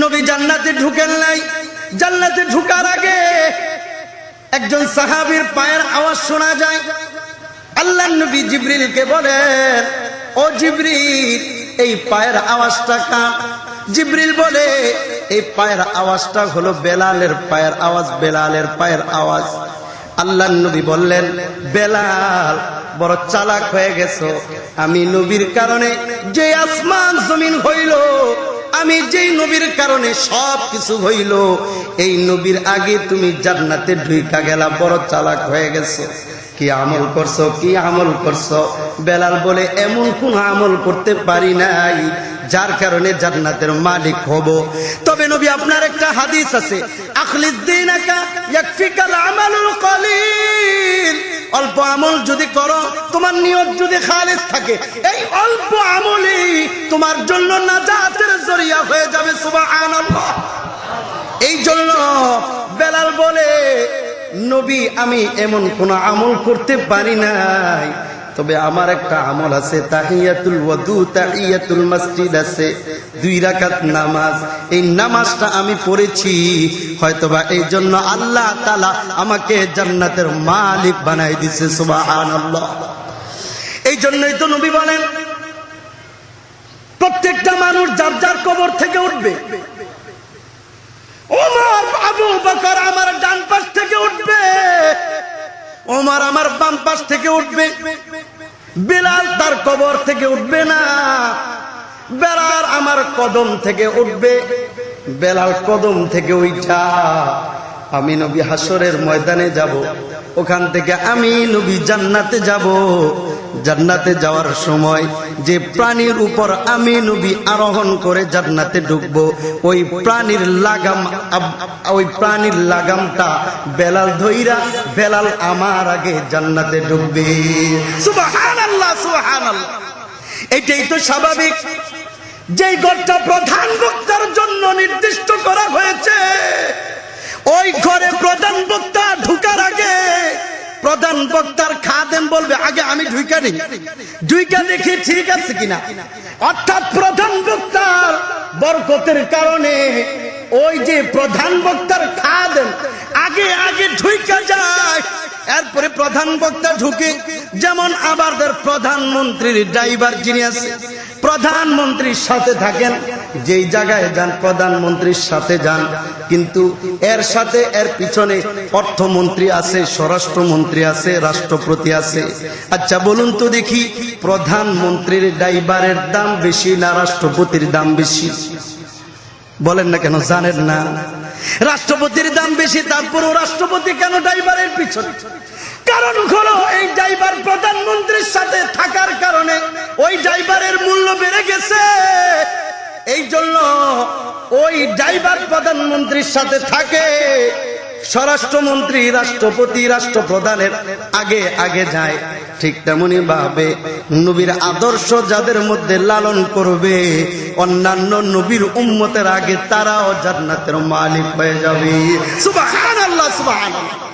নবী জান্নাতে ঢুকেন নাই। জান্নাতে ঢুকার আগে একজন সাহাবীর পায়ের আওয়াজ শোনা যায়। আল্লাহ নবী জিব্রিলকে বলেন ও জিব্রিল, এই পায়ের আওয়াজটা কার? জিব্রিল বলে, এই পায়ের আওয়াজটা হলো বেলালের পায়ের আওয়াজ, বেলালের পায়ের আওয়াজ। আল্লাহ নবী বললেন, বেলাল, বড় চালাক হয়ে গেছো। আমি নবীর কারণে যে আসমান জমিন হইল আমি যেই নবীর কারণে সব কিছু হইল, এই নবীর আগে তুমি জান্নাতে ঢুইকা গেলা, বড় চালাক হয়ে গেছো। কি আমল করছ, কি আমল করছ? বেলাল বলে, এমন কোন আমল করতে পারি নাই, যার কারণে জান্নাতের মালিক হব। তবে নবী, আপনার একটা হাদিস আছে, আখলিস দিনাকা ইয়াকফিকাল আমালুল কলিল। অল্প আমল যদি করো, তোমার নিয়ত যদি খালেজ থাকে, এই অল্প আমলই তোমার জন্য নাজাতের জরিয়া হয়ে যাবে, সুবহানাল্লাহ। এই জন্য বেলাল বলে, নবী, আমি এমন কোন আমল করতে পারি নাই। তবে আমার একটা আমল আছে, তাহিয়াতুল ওয়াদু, তাহিয়াতুল মসজিদ আছে, দুই রাকাত নামাজ। এই নামাজটা আমি পড়েছি, হয়তোবা এই জন্য আল্লাহ তাআলা আমাকে জান্নাতের মালিক বানাই দিছে, সুবহানাল্লাহ। এই জন্যই তো নবী বলেন, প্রত্যেকটা মানুষ যার যার কবর থেকে উঠবে। ওমর, আবু বকর আমার ডান পাশ থেকে উঠবে। ওমর আমার বাম পাশ থেকে উঠবে। বিলাল তার কবর থেকে উঠবে না। বেলাল আমার কদম থেকে উঠবে। বেলাল কদম থেকে উঠা আমি নবী হাসরের ময়দানে যাব। ওখান থেকে আমি নবী জান্নাতে যাব। জান্নাতে যাওয়ার সময় যে প্রাণীর উপর আমি নবী আরোহণ করে জান্নাতে ঢুকবো, ওই প্রাণীর লাগাম ওই প্রাণীর লাগামটা বেলাল ধইরা, বেলাল আমার আগে জান্নাতে ঢুকবে। সুবহানাল্লাহ এটাই তো স্বাভাবিক। যেই ঘরটা প্রধান বক্তার জন্য নির্দিষ্ট করা হয়েছে, ওই ঘরে প্রধান বক্তা ঢুকার আগে প্রধান বক্তার খাদেম বলবে, আগে আমি ঢুইকা ঢুইকা দেখি ঠিক আছে কিনা। অর্থাৎ প্রধান বক্তার বরকতের কারণে ওই যে প্রধান বক্তার খাদেম আগে আগে ঢুইকা এরপরে প্রধান বক্তা ঢুকে, যেমন আমাদের প্রধানমন্ত্রীর ড্রাইভার যিনি আছে, প্রধানমন্ত্রীর সাথে থাকেন, যেই জায়গায় যান, প্রধানমন্ত্রীর সাথে যান। কিন্তু এর সাথে এর পিছনে অর্থমন্ত্রী আছে, স্বরাষ্ট্রমন্ত্রী আছে, রাষ্ট্রপতি আছে। আচ্ছা বলুন তো দেখি, প্রধানমন্ত্রীর ড্রাইভারের দাম বেশি না রাষ্ট্রপতির দাম বেশি? বলেন না কেন, জানেন না? রাষ্ট্রপতির দাম বেশি, তারপরও রাষ্ট্রপতি কেন ড্রাইভারের পিছনে? কারণ হলো এই ড্রাইভার প্রধানমন্ত্রীর সাথে থাকার কারণে ওই ড্রাইভারের মূল্য বেড়ে গেছে। এই জন্য ওই ড্রাইভার প্রধানমন্ত্রীর সাথে থাকে স্বরাষ্ট্রমন্ত্রী, রাষ্ট্রপতি, রাষ্ট্রপ্রধানের আগে আগে যায়। ঠিক তেমনি ভাবে নবীর আদর্শ যাদের মধ্যে লালন করবে, অন্যান্য নবীর উম্মতের আগে তারাও জান্নাতের মালিক হয়ে যাবে। সুবহানাল্লাহ সুবহানাল্লাহ।